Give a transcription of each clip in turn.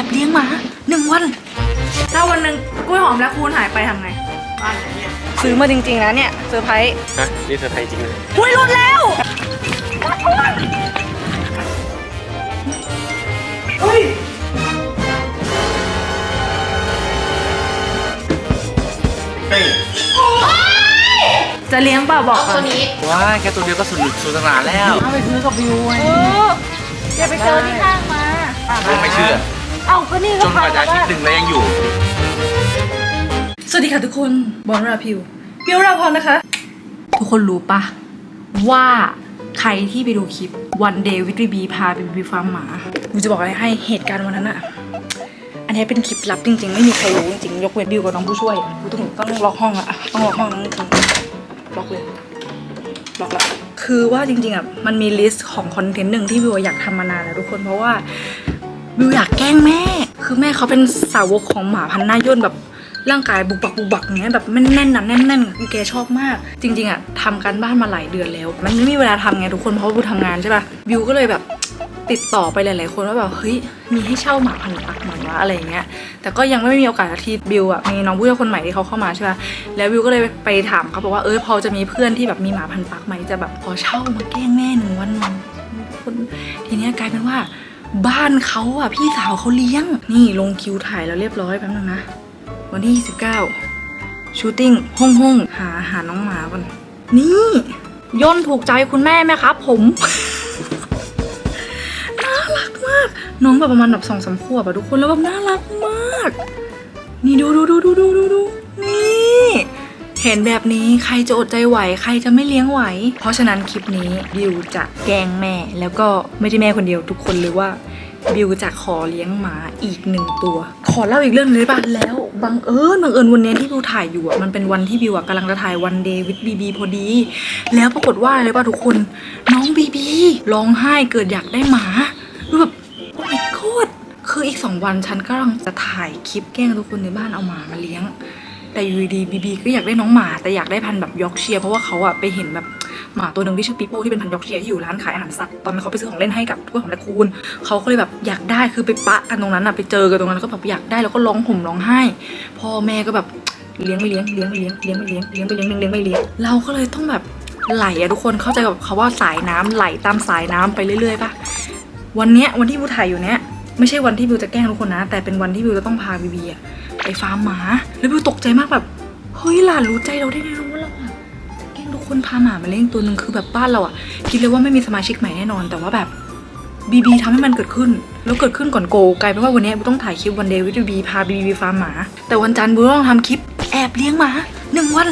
อบเลี้ยงหมาหนึ่งวัน ถ้าวันหนึ่งกล้วยหอมและคูณหายไปทำไงบ้านอย่างเงี้ยซื้อมาจริงๆนะเนี่ยเซอร์ไพรส์ฮะนี่เซอร์ไพรส์จริงเลยหุ้ยหลุดแล้วเฮ้ยจะเลี้ยงเปล่าบอกก่อนว้าแค่ตัวเดียวก็สุดสุดสนานแล้วเอาไปซื้อกับวิวไงเออแกไปเจอที่ข้างมา ไม่เชื่อ เอ้าก็นี่จก็นกว่าจะอาทิตย์หนึ่งแล้วยังอยู่ สวัสดีค่ะทุกคน บอลราพิวพิวราพรนะคะ ทุกคนรู้ปะว่าใครที่ไปดูคลิปวันเดย์วิทบีพาไปบีฟาร์มหมาหนูจะบอกอะไรให้เหตุการณ์วันนั้นอะอันนี้เป็นคลิปลับจริง ๆ ไม่มีใครรู้จริงๆยกเว้นบิวกับน้องผู้ช่วยกูต้องต้องล็อกห้องอะต้องล็อกห้องนั้นจริงๆล็อกเลยล็อกแล้วคือว่าจริงๆอะมันมีลิสต์ของคอนเทนต์หนึ่งที่บิวอยากทำมานานแล้วทุกคนเพราะว่า บิวอยากแกล้งแม่ คือแม่เขาเป็นสาวกของหมาพันหน้าย่นแบบร่างกายบุกบักบุกบักอย่างเงี้ยแบบแน่นแน่นๆแน่นแน่นๆคือแกชอบมาก จริง ๆอะทำการบ้านมาหลายเดือนแล้ว มันไม่มีเวลาทำไงทุกคนเพราะว่าบิวทำงานใช่ปะบิวก็เลยแบบติดต่อไปหลายๆคนว่าแบบเฮ้ยมีให้เช่าหมาพันธุ์ปักหมอนวะอะไรอย่างเงี้ยแต่ก็ยังไม่มีโอกาสสักทีบิวอะมีน้องผู้ช่วยคนใหม่ที่เขาเข้ามาใช่ปะแล้วบิวก็เลยไปถามเขาบอกว่าเออพอจะมีเพื่อนที่แบบมีหมาพันธุ์ปักไหมจะแบบพอเช่ามาแกล้งแม่หนึ่งวันวันทุกคนทีเนี้ยกลายเป็นว่า บ้านเขาอะ พี่สาวเขาเลี้ยง นี่ลงคิวถ่ายแล้วเรียบร้อยแป๊บนึงนะ วันที่ 29 ชูติ้งห้องห้องหาหาน้องหมาก่อน นี่ย่นถูกใจคุณแม่ไหมครับ ผมน่ารักมาก น้องแบบประมาณแบบสองสามขวบอะทุกคนแล้วแบบน่ารักมาก นี่ดูดูดูดูดูดูดูนี่ เห็นแบบนี้ใครจะอดใจไหว ใครจะไม่เลี้ยงไหว เพราะฉะนั้นคลิปนี้บิวจะแกล้งแม่ แล้วก็ไม่ใช่แม่คนเดียวทุกคนเลยว่าบิวจะขอเลี้ยงหมาอีกหนึ่งตัว ขอเล่าอีกเรื่องเลยป่ะ แล้วบังเอิญบังเอิญวันนี้ที่บิวถ่ายอยู่อะ มันเป็นวันที่บิวอะกำลังจะถ่ายวันเดย์วิดบีบีพอดี แล้วปรากฏว่าอะไรป่ะทุกคน น้องบีบีร้องไห้เกิดอยากได้หมาแบบโอ้ my god คืออีกสองวันฉันก็กำลังจะถ่ายคลิปแกล้งทุกคนในบ้านเอาหมามาเลี้ยง แต่อยู่ดีบีบีก็อยากได้น้องหมา แต่อยากได้พันธุ์แบบยอร์กเชียร์เพราะว่าเขาอะไปเห็นแบบหมาตัวหนึ่งที่ชื่อปิโป้ที่เป็นพันธุ์ยอร์กเชียร์ที่อยู่ร้านขายอาหารสัตว์ตอนนั้นเขาไปซื้อของเล่นให้กับพวกของแรคคูนเขาก็เลยแบบอยากได้คือไปปะกันตรงนั้นอะไปเจอกันตรงนั้นแล้วก็แบบอยากได้แล้วก็ร้องห่มร้องไห้ พ่อแม่ก็แบบเลี้ยงไม่เลี้ยงเลี้ยงไม่เลี้ยงเลี้ยงไม่เลี้ยงเลี้ยงไปเลี้ยงเลี้ยงไม่เลี้ยงเราก็เลยต้องแบบไหลอะทุกคนเข้าใจกับเขาว่าสายน้ำไหลตามสายน้ำไปเรื่อยๆปะวันเนี้ยวันที่บิวถ่ายอยู่เนี้ยไม่ใช่วันที่บิวจะแกล้งทุกคนนะ แต่เป็นวันที่บิวจะต้องพาบีบีอะ ฟาร์มหมา แล้วบิวตกใจมากแบบเฮ้ยหลานรู้ใจเราได้ไงรู้ว่าเราอะแกล้งทุกคนพาหมามาเลี้ยงตัวหนึ่งคือแบบบ้านเราอะคิดเลยว่าไม่มีสมาชิกใหม่แน่นอน แต่ว่าแบบบีบีทำให้มันเกิดขึ้น แล้วเกิดขึ้นก่อนโกกลายเป็นว่าวันนี้บูต้องถ่ายคลิปวันเดย์วิดบีพาบีบีฟาร์มหมา แต่วันจันทร์บูต้องทำคลิปแอบเลี้ยงหมาหนึ่งวัน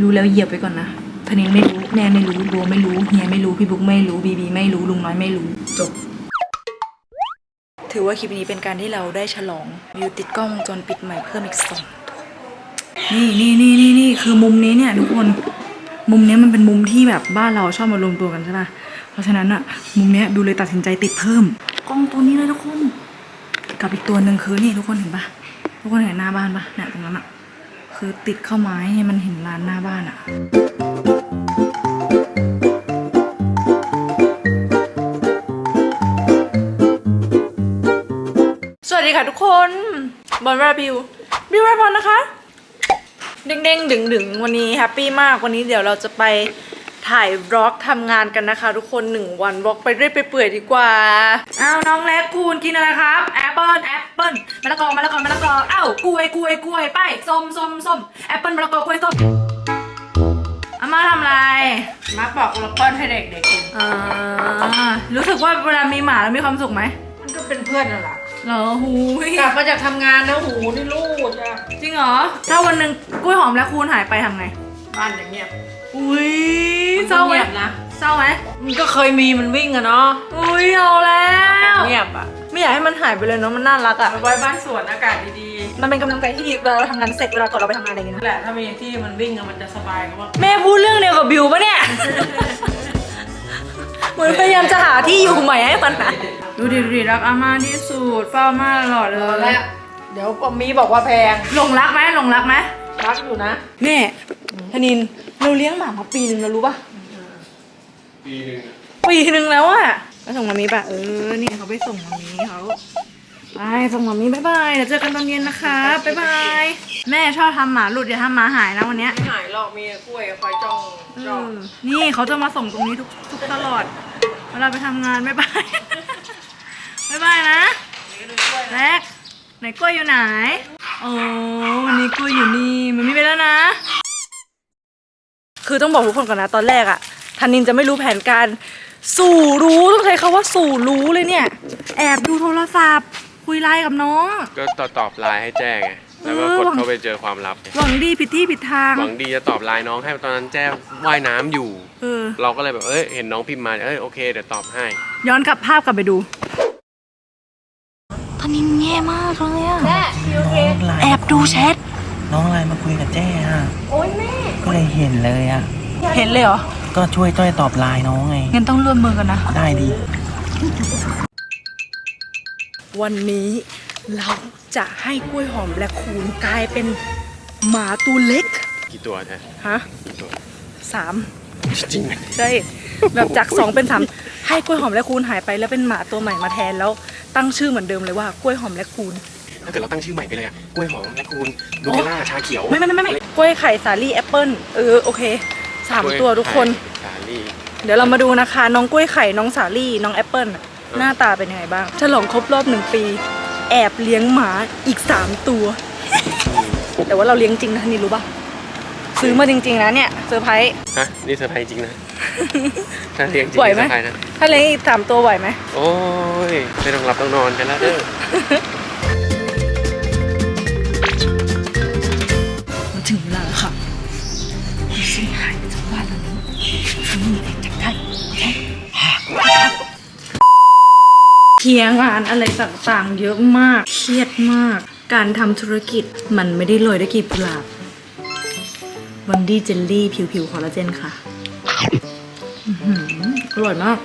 รู้แล้วเหยียบไปก่อนนะธนินไม่รู้แนนไม่รู้บัวไม่รู้เฮียไม่รู้พี่บุ๊กไม่รู้บีบีไม่รู้ลุงน้อยไม่รู้จบ ถือว่าคลิปนี้เป็นการที่เราได้ฉลองวิวติดกล้องวงจรปิดใหม่เพิ่มอีกสองนี่นี่นี่นี่นี่คือมุมนี้เนี่ยทุกคนมุมนี้มันเป็นมุมที่แบบบ้านเราชอบมารวมตัวกันใช่ป่ะเพราะฉะนั้นอะมุมเนี้ยบิวเลยตัดสินใจติดเพิ่มกล้องตัวนี้เลยทุกคนกับอีกตัวหนึ่งคือนี่ทุกคนเห็นป่ะทุกคนเห็นหน้าบ้านป่ะเนี่ยตรงนั้นอะคือติดเข้าไม้ให้มันเห็นลานหน้าบ้านอะ ดีค่ะทุกคนบอลราบิวบิวราบอลนะคะเด้งๆดึงๆวันนี้แฮปปี้มากวันนี้เดี๋ยวเราจะไปถ่ายบล็อกทำงานกันนะคะ ทุกคนหนึ่งวันบล็อกไปเรื่อยไปเปื่อยดีกว่าอ้าวน้องเล็กคูณกินอะไรครับแอปเปิลแอปเปิลมะละกอมะละกอมะละกออ้าวกล้วยกล้วยกล้วยไปส้มส้มส้มแอปเปิลมะละกอกล้วยส้มอาม่าทำอะไรมาบอกเราป้อนให้เด็กๆกินอ่ารู้สึกว่าเวลามีหมาแล้วมีความสุขไหมมันก็เป็นเพื่อนนั่นแหละ เหรอหูยกลับมาจากทำงานนะหูนี่รูดอะจริงเหรอ ถ้าวันหนึ่งกล้วยหอมและคูณหายไปทำไง บ้านอย่างเงี้ยอุ้ยเศร้าไหมเงียบนะเศร้าไหมมันก็เคยมีมันวิ่งอะเนาะอุ้ยเอาแล้วเงียบอะไม่อยากให้มันหายไปเลยเนาะมันน่ารักอะเอาไว้บ้านสวนอากาศดีมันเป็นกำลังใจที่ดีเวลาเราทำงานเสร็จเวลาก่อนเราไปทำงานอะไรอย่างเงี้ยๆนั่นแหละถ้ามีที่มันวิ่งอะมันจะสบายก็ว่า แม่พูดเรื่องเดียวกับบิวปะเนี่ย เหมือนพยายามจะหาที่อยู่ใหม่ให้มันอะดูดิดูดิรักอาม่าที่สุดเฝ้าอาม่าตลอดเลแล้ยวเดี๋ยวปอมมีบอกว่าแพงหลงรักไหมหลงรักไหมรักอยู่นะ แม่ธนินเราเลี้ยงหมามาปีหนึ่งแล้วรู้ปะปีหนึ่งปีหนึ่งแล้วอะไปส่งมามีปะเออนี่เขาไปส่งมามีเขา ไปส่งหมามีบ๊ายบายเดี๋ยวเจอกันตอนเย็นนะคะบ๊ายบายแม่ชอบทำหมาหลุดอย่าทำหมาหายนะวันเนี้ยไม่หายหรอกมีกล้วยคอยจ้องเอจ้องอนี่เขาจะมาส่งตรงนี้ทุกทุกตลอดเวลาไปทำงานบ๊ายบายบ๊ายบายนะแรกไหนกล้วยอยู่ไหนโอ้วันนี้กล้วยอยู่นี่มันมีไปแล้วนะ คือต้องบอกทุกคนก่อนนะตอนแรกอะทันนินจะไม่รู้แผนการ สู่รู้ต้องใช้คาว่าสู่รู้เลยเนี่ย แอบดูโทรศัพท์ คุยไลน์กับน้องก็ตอบตอบไลน์ให้แจ้งไงแล้วก็เออกดหวังเข้าไปเจอความลับไงหวังดีผิดที่ผิดทาง หวังดีจะตอบไลน์น้องให้ตอนนั้นแจ้ว่ายน้ำอยู่ เออ เราก็เลยแบบเอ้ยเห็นน้องพิมพ์มาเอ้ยโอเคเดี๋ยวตอบให้ ย้อนกลับภาพกลับไปดูทันนินแย่มากเลยอะแม่โอเคแอบดูแชทน้องไลน์มาคุยกับเจ้อะโอ้ยแม่ก็เลยเห็นเลยอะเห็นเลยเหรอก็ช่วยจ้อยตอบไลน์น้องไงงั้นต้องร่วมมือกันนะ ได้ดี วันนี้เราจะให้กล้วยหอมและคูณกลายเป็นหมาตัวเล็ก กี่ตัวแท้ฮะกี่ตัวสามจริงไหมใช่แบบจากสองเป็นสามให้กล้วยหอมและคูณหายไปแล้วเป็นหมาตัวใหม่มาแทนแล้วตั้งชื่อเหมือนเดิมเลยว่ากล้วยหอมและคูณถ้าเกิดเราตั้งชื่อใหม่ไปเลยอะกล้วยหอมและคูณดูเทลล่าชาเขียวไม่ไม่ไม่ไม่กล้วยไข่สาลี่แอปเปิ้ลเออโอเคสามตัวทุกคน สาลี่เดี๋ยวเรามาดูนะคะ น้องกล้วยไข่น้องสาลี่น้องแอปเปิ้ลน่ะ หน้าตาเป็นยังไงบ้างฉลองครบรอบหนึ่งปี แอบเลี้ยงหมาอีกสามตัว แต่ว่าเราเลี้ยงจริงนะนี่รู้ปะซื้อมาจริงๆนะเนี่ยเซอร์ไพรส์ฮะนี่เซอร์ไพรส์จริงนะถ้าเลี้ยงจริงไหวไหมเซอร์ไพรส์นะถ้าเลี้ยงอีกสามตัวไหวไหมโอ้ยไม่ต้องหลับต้องนอนกันแล้วเด้อมันถึงเวลาแล้วค่ะมีสิ่งหายไปจา เคลียร์งานอะไรต่างๆ เยอะมาก เครียดมาก การทำธุรกิจมันไม่ได้โรยด้วยกลีบกุหลาบวันดี้เจลลี่ผิวๆคอลลาเจนค่ะอื้อหืออร่อยมาก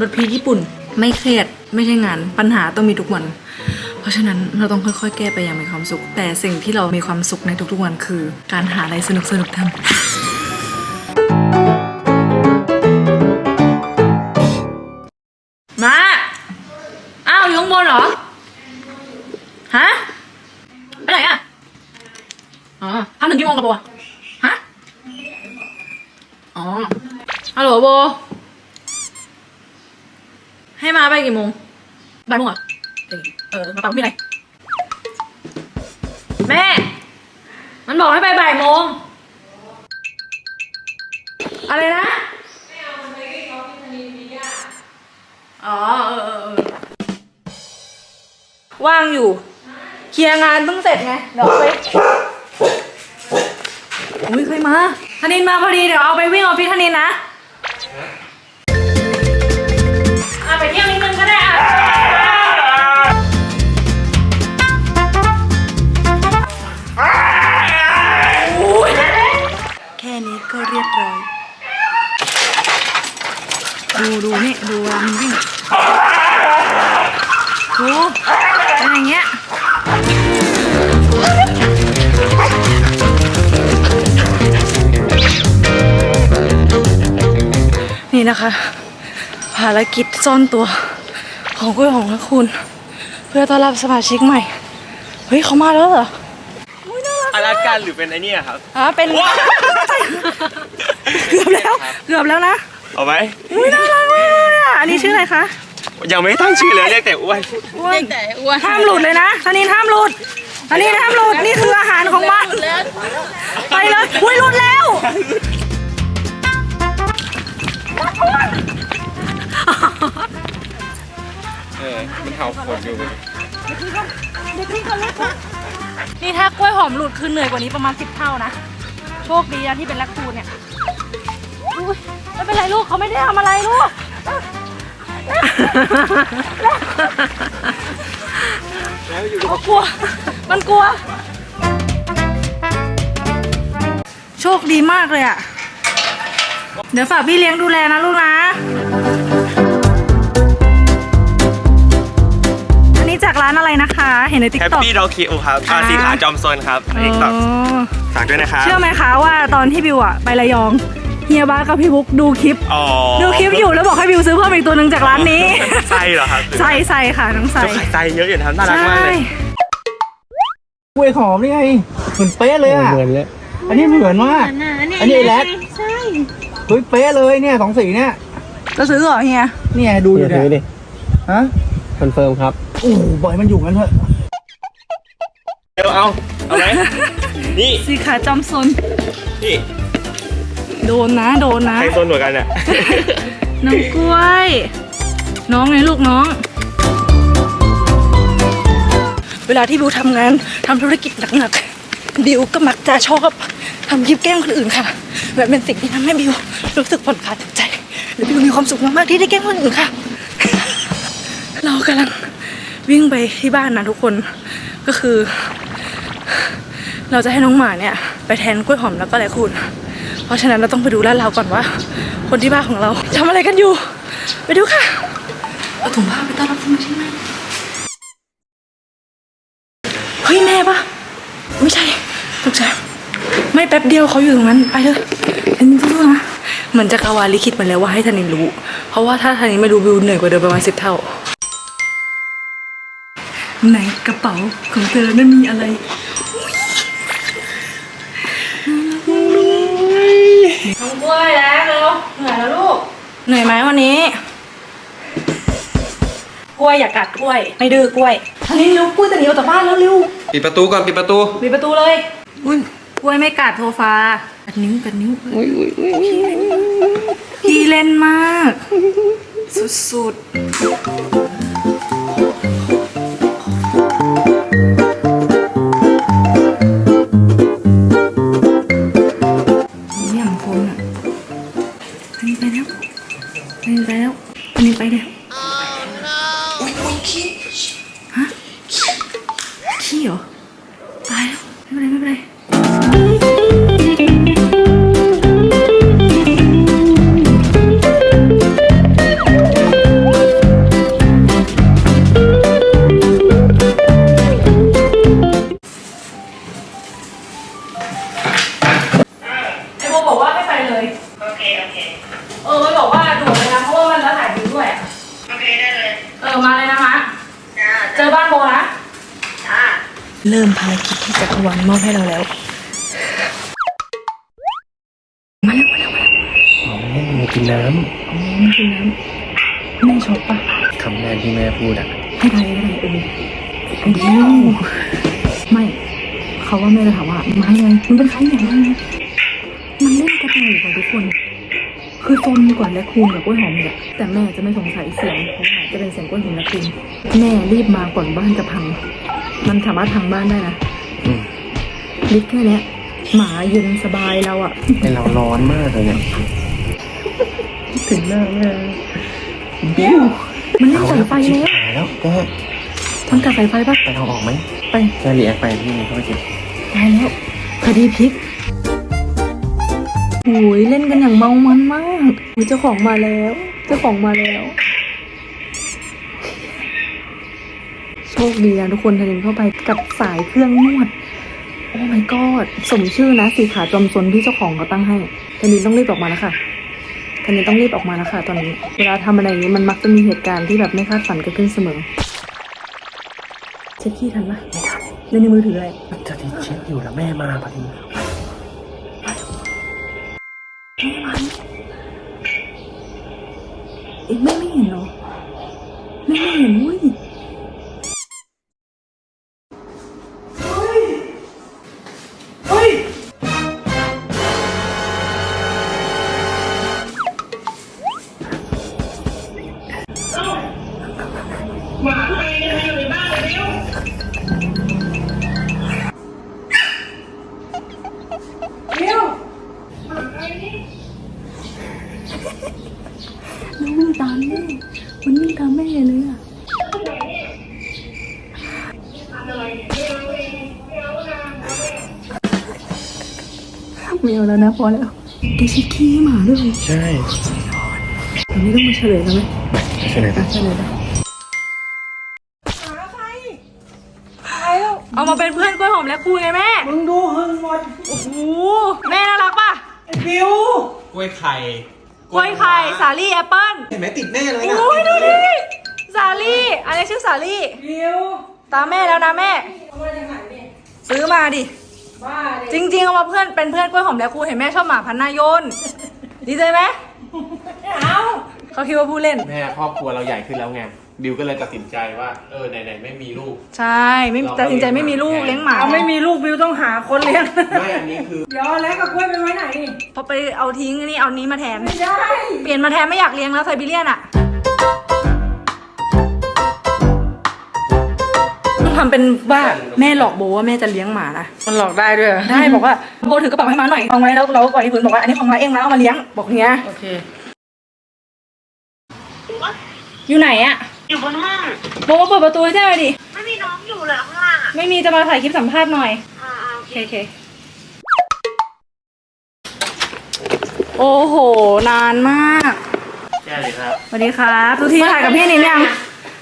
รสพีชญี่ปุ่น ไม่เครียดไม่ใช่งาน ปัญหาต้องมีทุกวัน เพราะฉะนั้นเราต้องค่อยๆ แก้ไปอย่างมีความสุข แต่สิ่งที่เรามีความสุขในทุกๆวันคือ การหาอะไรสนุกๆทำ ข้างบนเหรอ ฮะ ไปไหนอะ อ๋อทำถึงกี่โมงกับโบฮะ อ๋อฮัลโหลโบ ให้มาไปกี่โมงบ่ายโมงเหรอ เออเออมาปังพี่ไหนแม่ มันบอกให้ไปบ่ายโมง อะไรนะ อ๋อ เออเออเออ ว่างอยู่ เคลียร์งานเพิ่งเสร็จไง เดี๋ยวเอาไปอุ้ยเคยมาธนินมาพอดี เดี๋ยวเอาไปวิ่งออฟฟิศธนินนะ อะไปเที่ยว กิจซ่อนตัวของกล้วยของละคุณ เพื่อต้อนรับสมาชิกใหม่ เฮ้ยเขามาแล้วเหรออาราการหรือเป็นไอเนี่ยครับ อะเป็นเกือบแล้วเกือบแล้วนะเอาไหมอุ้ยน่ารักมากเลยอะอันนี้ชื่ออะไรคะยังไม่ตั้งชื่อเลยเรียกแต่อ้วนอ้วนแต่อ้วนห้ามหลุดเลยนะธนินห้ามหลุดธนินห้ามหลุดนี่คืออาหารของมันไปเลยอุ้ยหลุดแล้ว เออ มันเห่าขนอยู่นี่ถ้ากล้วยหอมหลุดคือเหนื่อยกว่านี้ประมาณสิบเท่านะ โชคดีนะที่เป็นแลคคูนเนี่ยอุ๊ยไม่เป็นไรลูกเขาไม่ได้ทำอะไรลูกแล้วอยู่เขากลัว มันกลัว โชคดีมากเลยอะเดี๋ยวฝากพี่เลี้ยงดูแลนะลูกนะากร้านอะไรนะคะ เห็นในติ๊กแฮปต็อก ปี้ดอคิวครับอาสีขาจอมซนครับในติ๊กต็อกฝากด้วยนะครับเชื่อไหมคะว่าตอนที่บิวอะไประยองเฮียบ้าสกับพี่บุ๊กดูคลิป อ๋อดูคลิปอยู่แล้วบอกให้บิวซื้อเพิ่มอีกตัวหนึ่งจากร้านนี้ ไส้เหรอครับใส่ใส่ค่ะน้องใส่เจ้าไข่ไส้เยอะอยู่นะครับน่ารักมากเลย กล้วยหอมนี่ไงเหมือนเป๊ะเลยอะเหมือนเลยอันนี้เหมือนมาก อันนี้ไอ้แรดเฮ้ยเป๊ะเลยเนี่ยสองสีเนี่ยจะซื้อเหรอเฮียเนี่ยดูอยู่เนี่ยฮะคอนเฟิร์มครับ โอ้โหบอยมันอยู่กันเถอะเดี๋ยวเอา เอาไหม นี่สีขาจอมซนนี่โดนนะโดนนะ ใครโซนหนวดกันเนี่ย น้องกล้วย น้องไงลูกน้อง เวลาที่บิวทำงานทำธุรกิจหนักๆบิวก็มักจะชอบทำคลิปแกล้งคนอื่นค่ะแบบเป็นสิ่งที่ทำให้บิวรู้สึกผ่อนคลายจิตใจและบิวมีความสุขมากๆที่ได้แกล้งคนอื่นค่ะ เรากำลัง วิ่งไปที่บ้านนะทุกคนก็คือ เราจะให้น้องหมาเนี่ย ไปแทนกล้วยหอมแล้วก็ไรคุณ เพราะฉะนั้นเราต้องไปดูลาดเราก่อนว่า คนที่บ้านของเราทำอะไรกันอยู่ ไปดูค่ะเอาถุงผ้าไปต้อนรับสมาชิกใหมเฮ้ยแม่ปะไม่ใช่ตกใจไม่แป๊บเดียวเขาอยู่ตรงนั้นไปเลยอันนี้สู้นะเหมือนจะกาวาลิขิตมาแล้วว่าให้ธนินรู้ เพราะว่าถ้าธนินไม่รู้บิวเหนื่อยกว่าเดิมประมาณสิบเท่า ในกระเป๋าของเธอนั้นมีอะไรน้องกล้วยแล้วเร็วเหนื่อยแล้วลูก เหนื่อยไหมวันนี้ กล้วยอย่ากัดกล้วย ไม่ดื้อกล้วยอันนี้เร็วกล้วยจะหนีออกจากบ้านแล้วเร็วปิดประตูก่อนปิดประตูปิดประตูเลยอุ้ยกล้วยไม่กัดโทฟากัดนิ้วกัดนิ้วพี่เล่นมาก สุดๆ ไปแล้วฮ แม่ชอบปะำคำแรกที่แม่พูดอะให้ทายให้ทายเออไอ้เดียวไม่เขาว่าแม่จะถามว่ามาไงมันเป็นใครอย่างไรมันเล่นกระตูกอะทุกคน คือซนกว่าและคูนกับกล้วยหอมอีกอะแต่แม่จะไม่สงสัยเสียงเพราะว่าจะเป็นเสียงกล้วยหอมและคูนแม่รีบมาก่อนบ้านจะพัง มันสามารถพังบ้านได้นะอืมลิฟแค่เนี้ยหมาเย็นสบายเราอะแต่เราร้อนมากเลยเนี่ยถึงหน้าแม่ บิ้วมันเล่นเอาสายแล้วไฟชิบแล้วหายแล้วแกมันกัดสายไฟปะไปเอาออกไหมไปแกรีแอคไปพี่เขาไปกินตายแล้วคดีพลิกโอ้ยเล่นกันอย่างเมามันมากโอ้ยเจ้าของมาแล้ว เจ้าของมาแล้ว โชคดีนะทุกคนทะเลเข้าไปกับสายเครื่องนวด โอ้ my god สมชื่อนะสีขาจอมซนที่เจ้าของเขาตั้งให้ทนินต้องรีบออกมาแล้วค่ะ ทนินต้องรีบออกมาแล้วค่ะตอนนี้ เวลาทำอะไรอย่างนี้มันมักจะมีเหตุการณ์ที่แบบไม่คาดฝันเกิดขึ้นเสมอ เช็คขี้ทันปะไม่ทันเล่นในมือถืออะไรจะดีเช็คอยู่แล้วแม่มาพอดีเอ๊ะแม่ไม่เห็นหรอแม่ไม่เห็นเว้ย มันวิ่งตามแม่มันวิ่งตามแม่เลยอะไม่เอาแล้วนะพอแล้วแกชิคกี้หมาด้วยใช่อันนี้ต้องมาเฉลยแล้วไหมใช่ไหมอะเฉลยแล้ มาเป็นเพื่อนกล้วยหอมและครูไงแม่ มึงดูหึงหมดโอ้โหแม่น่ารักป่ะ ไอ้บิวกล้วยไข่กล้วยไข่ สาลี่แอปเปิ้ลเห็นไหมติดแน่เลยนะโอ้ยดูดิ สาลี่อันนี้ชื่อสาลี่ตามแม่แล้วนะแม่ซื้อมาดิจริงๆเอามาเพื่อนเป็นเพื่อนกล้วยหอมแล้วครูเห็นแม่ชอบหมาพันธุ์นายนดีใจไหมเอาเขาคิดว่าผู้เล่น แม่ครอบครัวเราใหญ่ขึ้นแล้วไง บิวก็เลยตัดสินใจว่า เออไหนๆไม่มีลูก ใช่ไม่ตัดสินใจไม่มีลูกเลี้ยงหมาเอาไม่มีลูกบิวต้องหาคนเลี้ยง ไม่อันนี้คือ เดี๋ยวเอาแล้วกับกล้วยไปไว้ไหนนี่พอไปเอาทิ้งนี่เอานี้มาแทน ไม่ได้ เปลี่ยนมาแทนไม่อยากเลี้ยงแล้วไซบีเรียนอะทำเป็นว่าแม่หลอกโบว่าแม่จะเลี้ยงหมานะ มันหลอกได้ด้วยเหรอได้บอกว่าโบถือกระเป๋าให้มาหน่อยเอาไว้แล้วเราก่อนที่พื้นบอกว่าอันนี้ของมาเองนะเอามาเลี้ยงบอกเนี้ย โอเค อยู่ไหนอะ อยู่บนห้องโบเปิดประตูให้ได้หน่อยดิ ไม่มีน้องอยู่เลยข้างล่างอะไม่มีจะมาถ่ายคลิปสัมภาษณ์หน่อย อ่าๆโอโอเคเคโอเค โอ้โห นานมากแค่เลยครับ สวัสดีครับทุกทีถ่ายกับพี่นินยัง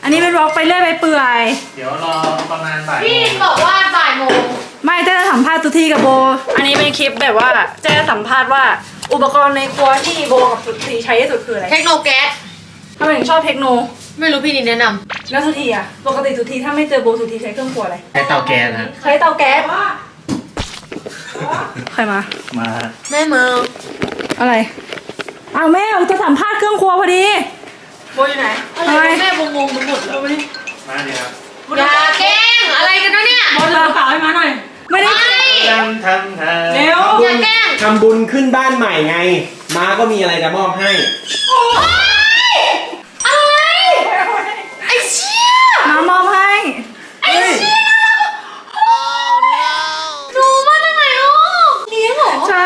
อันนี้เป็นบล็อกไปเรื่อยไปเปื่อย เดี๋ยวรอประมาณบ่ายพี่บอกว่าบ่ายโมงไม่เจ๊จะสัมภาษณ์ทุกทีกับโบ อันนี้เป็นคลิปแบบว่าเจ๊จะสัมภาษณ์ว่าอุปกรณ์ในครัวที่โบกับทุกทีใช้ที่สุดคืออะไรเทคโนแก๊สทำไมถึงชอบเทคโน ไม่รู้พี่นินแนะนแล้วทุกทีอะปกติทุกทีถ้าไม่เจอโบทุกทีใช้เครื่องครัวอะไร ใช้เตาแก๊สนะใช้เตาแก๊สใครมา มาำแม่มืออะไร อ้าวแม่จะสัมภาษณ์เครื่องครัวพอดี โบอยู่ไหนอะไรแม่งงงๆไปหมดเลยมาเดี๋ยวครับอย่าแกล้งอะไรกันนะเนี่ย โบถือกระเป๋าให้มาหน่อย ไม่ได้ไม่ทำทำทำเร็ว อย่าแกล้ง ทำบุญขึ้นบ้านใหม่ไงม้าก็มีอะไรจะมอบให้อะ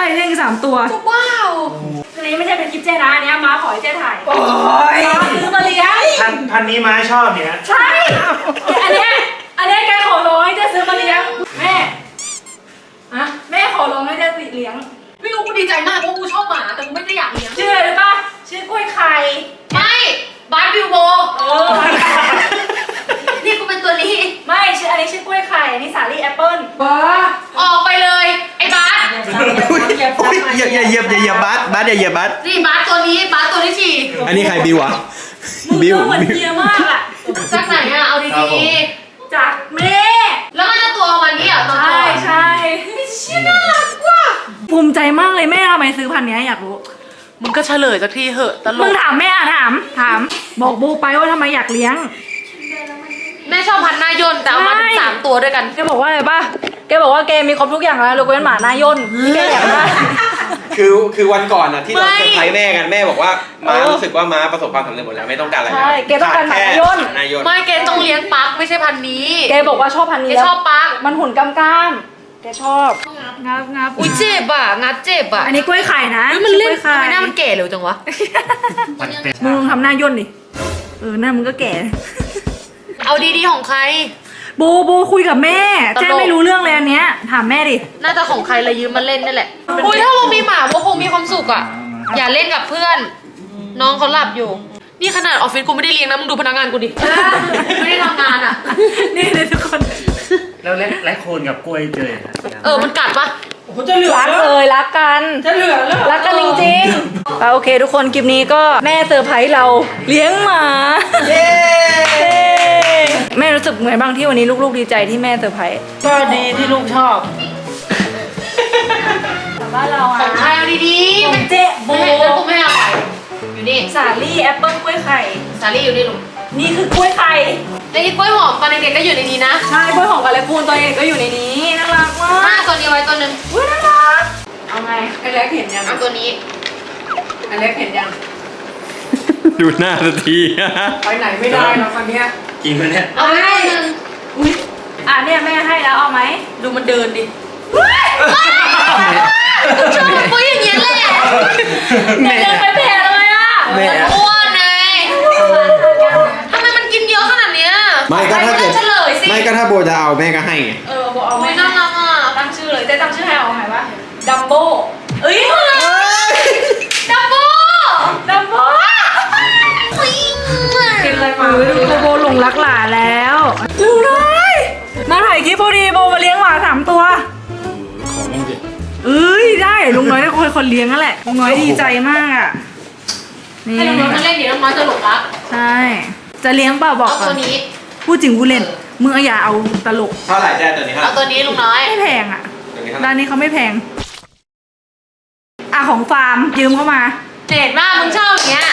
เหรอใช่เล่นสามตัวว้าวอันนี้ไม่ใช่เป็นคลิปเจ๊นะอันนี้มาขอให้เจ๊ถ่ายโอ้ยมาซื้อมาเลี้ยงพันพันนี้ม้าชอบเนี่ย ใช่อันเนี้ยอันเนี้ยแกขอร้องให้เจ๊ซื้อมาเลี้ยงแม่ฮะแม่ขอร้องให้เจ๊เลี้ยงไม่รู้กูดีใจมากเพราะกูชอบหมาแต่กูไม่ได้อยากเลี้ยงชื่ออะไรรู้ป่ะชื่อกล้วยไข่ไม่บาร์บิวโบเออนี่กูเป็นตัวนี้ ไม่ชื่ออันนี้ชื่อกล้วยไข่อันนี้สาลี่แอปเปิ้ลบ้าออกไปเลย ไอ้บา สอย่าอย่าเหยียบอย่าเหยียบบัสบัสอย่าเหยียบบัสนี่บาสตัวนี้บาสตัวที่สี่อันนี้ใครบิวอะมึงบิวก็เหมือนเฮียมากอะจากไหนอะเอาครับผดีม จากแม่ๆแล้วมันจะตัววันนี้เหรอตัวใช่ตัวใช่เชี่ยน่ารักว่ะภูมิใจมากเลยแม่ทำไมซื้อพันธุ์เนี้ยอยากรู้ มึงก็เฉลยสักทีเหอะตลมึงกถามแม่อะถาม ถาม บอกโบไปว่าทำไมอยากเลี้ยง แม่ชอบพันหน้ายนต์แต่เอามาถึงใช่สามตัวด้วยกันแกบอกว่าอะไรป่ะแกบอกว่าแกมีครบทุกอย่างแล้วยกเว้นหมาหน้าย่นที่แกอยากได้คือคือวันก่อนอะที่เราไม่เซอร์ไพรส์แม่กันแม่บอกว่าม้ารู้สึกว่าม้าประสบความสำเร็จหมดแล้วไม่ต้องการอะไรแล้วใช่แกต้องการหมาขดแค่ย่นหมานายนไม่เกต้องเลี้ยงปักไม่ใช่พันนี้แกบอกว่าชอบพันธุ์แกนี้แล้วชอบปักมันหุ่นกำกามแกชอบ งับงับอุ้ยเจ็บอะงัดเจ็บอะอันนี้กล้วยไข่นะเฮ้ยมันเล่นกล้วยไข่ทำไมหน้ามันแก่เร็วจังวะ มันเป็นมึงลองทำหน้าย่นดิ เออหน้ามึงก็แก่ เอาดีๆของใครโบโบคุยกับแม่ ตลก แจ้ไม่รู้เรื่องเลยอันเนี้ย ถามแม่ดิ น่าจะของใครเลยยืมมาเล่นนั่นแหละอุ้ยถ้าเรามีหมาโบคงมีความสุขอะ อย่าเล่นกับเพื่อน น้องเขาหลับอยู่ นี่ขนาดออฟฟิศกูไม่ได้เลี้ยงนะมึงดูพนักงานกูดิ ไม่ได้ทำงานอะ นี่เลยทุกคนแล้วและและโคนกับกล้วยเจอครับเออมันกัดปะ โอ้โหจะเหลือรักแล้วเลยรักกัน จะเหลือแล้วรักกันจริงๆอะโอเค ทุกคนคลิปนี้ก็แม่เซอร์ไพรส์เราเลี้ยงหมา เย้ แม่รู้สึกไงบ้างที่วันนี้ลูกๆดีใจที่แม่เซอร์ไพรส์ก็ดีที่ลูกชอบแต่ว่าเราของใครเอาดีๆขอไม่งเจ๊โบไม่ให้แล้วกูไม่ให้เอาไปอยู่นี่สาลี่แอปเปิ้ลกล้วยไข่ สาลี่อยู่นี่ลุงนี่คือกล้วยไข่ไอ้กล้วยหอมตอนเด็กๆก็อยู่ในนี้นะ ใช่กล้วยหอมกับอะไรพูนตัวเองก็อยู่ในนี้น่ารักมาห้ากตัวนี้ไว้ตัวหนึ่งอุ้ยน่ารักเอาไงไอ้เล็กเห็นยังเอาตัวนี้ไอ้เล็กเห็นยัง ดูหน้าสักทีไปไหนไม่ได้หรอกคนเนี้ย จริงไหมเนี่ยเอาไว้ตัวหนึ่งอุ้ยอะเนี่ยแม่ให้แล้วเอาไหม ดูมันเดินดิชอบปุ้ยอย่างเงี้ยแหละแม่เดินไปแผ่เลยอะแม่มันอ้วนไงทำไมมันกินเยอะขนาดเนี้ยไม่ก็ถ้าเกิดเฉลยสิไม่ก็ถ้าโบจะเอาแม่ก็ให้ไงเออบอกเอาไหมโอ้ยน่ารักอะตั้งชื่อเลยเจ๊ตั้งชื่อให้เอาไหมวะดัมโบเอ้ยดับเบิ้ลดัมโบกินอะไรมาดูโบโบหล งรักหลานแล้วดูเลยมาถ่ายคลิปพอดีโบมาเลี้ยงหมาสามตัว ของมันเด็ดเอ้ยได้ลุงน้อยได้คนเป็นคนเลี้ยงนั่นแหละลุงน้อยดีใจมากอะนี่ให้น้องๆมาเล่นเดี๋ยวน้องๆจะหลงรักใช่ จะเลี้ยงเปล่าบอกเอาก่อตัวนนี้ พูดจริงพูดเล่นมึงอย่าเอาตลกเท่าไหร่แจ้ตัวนี้เท่าไหเอาร่ตัวนี้ลุงน้อย ไม่แพงอะตัวนี้เท่าไหร่ร้านนี้เขาไม่แพงอะของฟาร์มยืมเข้ามา เห็นว่ามึงชอบอย่างเงี้ย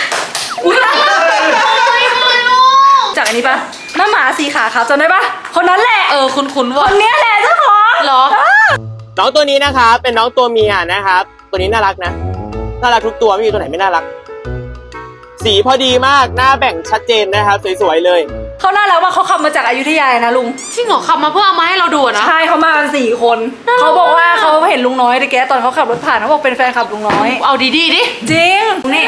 อุ้ยโอ้ยโอ้ยลูก จากอั นนี้ปะน้าหมาสีขาขาวจำได้ปะคนนั้นแหละเออคุ้นๆคว่ะนเนี้ยแหละเจ้าของเหรอน้องตัวนี้นะครับเป็นน้องตัวเมียนะครับตัวนี้น่ารักนะ น่ารักทุกตัวไม่มีตัวไหนไม่น่ารัก สีพอดีมากหน้าแบ่งชัดเจนนะครับสวยๆเลย เขาน่ารักว่าเขาขับมาจากอยุธยาเลยนะลุงจริงเหรอขับมาเพื่อเอามาให้เราดูอะนะ ใช่เขามากันสี่คนเขาบอกว่าเขาเห็นลุงน้อยตะแกตอนเขาขับรถผ่านเขาบอกเป็นแฟนคลับลุงน้อยเอาดีๆดิจริงนี่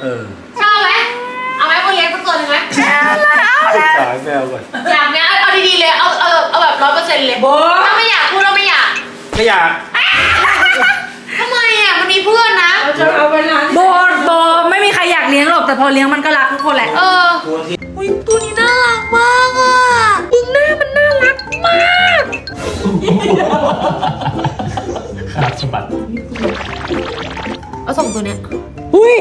เออ ชอบไหม เอาไหมคนเลี้ยงสักตัวหนึ่งไหมสายแมวก่อนอยากไหมเอาเอาดีๆเลย เอาเอาเอาแบบร้อยเปอร์เซ็นต์เลย ถ้าไม่อยากพูดเราไม่อยากไม่อยากทำไมอะมันมีเพื่อนนะ เราจะเอาเวลาโบโบไม่มีใครอยากเลี้ยงหรอกแต่พอเลี้ยงมันก็รักทุกคนแหละเอออุ้ยตัวนี้น่ารักมากอะอุ้งหน้ามันน่ารักมากขาดสะบัดเอาส่งตัวเนี้ย อุ้ย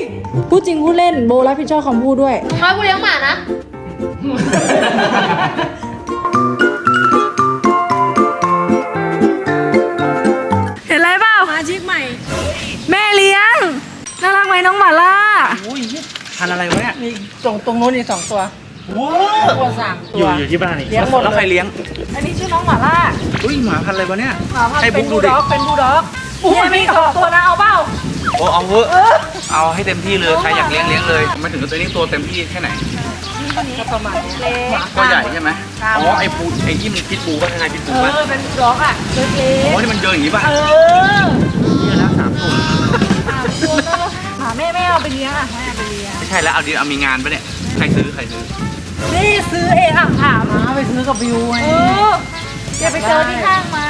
พูดจริงพูดเล่นโบรับผิดชอบคำพูดด้วยลุงน้อยกูเลี้ยงหมานะ เห็นอะไรเปล่ามาชิกใหม่ แม่เลี้ยงน่ารักไหมน้องหมาล่าพันอะไรวะเนี่ยมีตรงตรงนู้นอีกสองตัวตัวสามตัอยู่ว อยู่ที่บ้านอีกเลี้ยงหมดแล้วใครเลี้ยงอันนี้ชื่อน้องหมาล่าอุ้ยหมาพันอะไรวะเนี่ยหมาพันให้ธุ์เป็นบุ๊บูกดูลดิด็อกเป็นบูลด็อกเนี่ยมีสองตัวนะเอาเปล่า โอ้เอาเถอะเอาให้เต็มที่เลยใครอยากเลี้ยงเลี้ยงเลยไม่ถึงกับตัวนี้ตัวเต็มที่แค่ไหนก็ประมาณเล็กตัวใหญ่ใช่ไหมอ๋อไอ้ปูไอ้ยี่มันพิษบูป่ะข้างในพิษบูเอป่ะอเป็นบูลด็อกอะเล็กอ๋อที่มันเยอะอย่างนี้ป่ะเออนี่นะสามตัวสามตัวน่ารักหมาแม่แม่เอาไปเลี้ยงอะแม่เอาไปเลี้ยงไม่ใช่แล้วเอาดีเอามีงานปะเนี่ยใครซื้อใครซื้อนี่ซื้อเองอะถามหาไปซื้อกับวิวไงเออเดี๋ยวไปเจอที่ห้างมา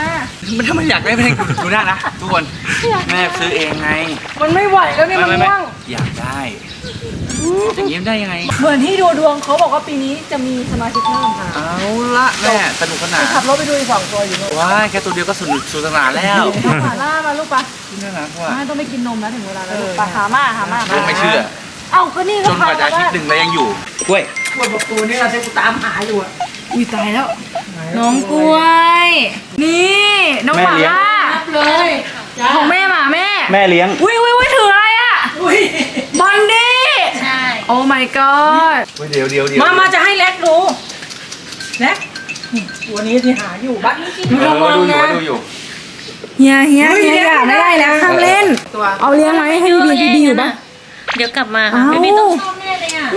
มันถ้ามันอยากได้ไม่ได้ดูหน้านะทุกคนแม่ซื้อเองไงมันไม่ไหวแล้วเนี่ยไม่มันไม่ไม่ว่างอยากได้อย่างนี้ได้ยังไง เหมือนที่ดูดวงเขาบอกว่าปีนี้จะมีสมาชิกเพิ่มค่ะเอาละแม่สนุกสนานขับรถไปดูอีกสองตัวอยู่นู่นว้ายแค่ตัวเดียวก็สนุกสนานแล้วเอาหมาล่ามาลูกปะน่ารักว่ะไม่ต้องไม่กินนมแล้วถึงเวลาแล้วลูกปะหามาหามาลูกไม่เชื่อ เอ้าก็นี่จก็นกว่าจะอาทิตย์หนึ่งแล้วยังอยู่กล้วยตัวบอกตัวนี่เราจะกูตามหาอยู่อะอุ้ยตายแล้ว น้องกล้วย นี่ น้องหมาล่ารับเลยจ้าของแม่หมาแม่แม่เลี้ยง อุ้ยอุ้ยอุ้ยถืออะไรอะอุ้ยบอนดี้ใช่โอ้ my god เดี๋ยวเดี๋ยวเดี๋ยวมามาจะให้แล็กดูแล็กนี่ตัวนี้ที่หาอยู่บ้านนี้เออดูอยู่ดูอยู่ เฮียเฮียเฮียอย่าไม่ได้แล้วห้ามเล่น ตัวเอาเลี้ยงไหมให้บีบีบีอยู่ปะเดี๋ยวกลับมาอ้าวไม่ต้องชอบแน่เลยอะ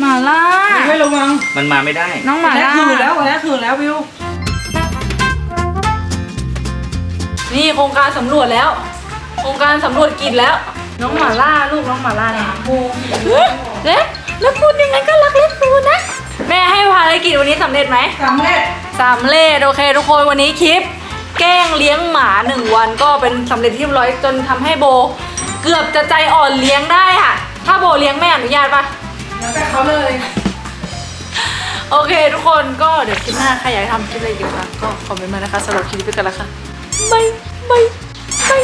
หมาล่า ไม่ระวังมันมาไม่ได้ น้องหมาแล็กล่า คือแล้วแล็กคือแล้ววิว นี่โครงการสำรวจแล้ว โครงการสำรวจกินแล้ว น้องหมาล่าลูกน้องหมาล่าเนี่ยบูเล็กแล้วคุณยังไงก็รักเล็กคูนะ แม่ให้ภารกิจวันนี้สำเร็จไหมสำเร็จสำเร็จโอเค ทุกคนวันนี้คลิป แกล้งเลี้ยงหมาหนึ่งวันก็เป็นสำเร็จที่เรียบร้อยจนทำให้โบ เกือบจะใจอ่อนเลี้ยงได้ค่ะ ถ้าโบเลี้ยงแม่อนุญาตปะ แล้วแต่เขาเลย โอเคทุกคนก็เดี๋ยวคลิปหน้าใครอยากให้ทำคลิปอะไรเกี่ยวกับก็คอมเมนต์มานะคะสำหรับคลิปนี้ไปกันละค่ะบายบายบาย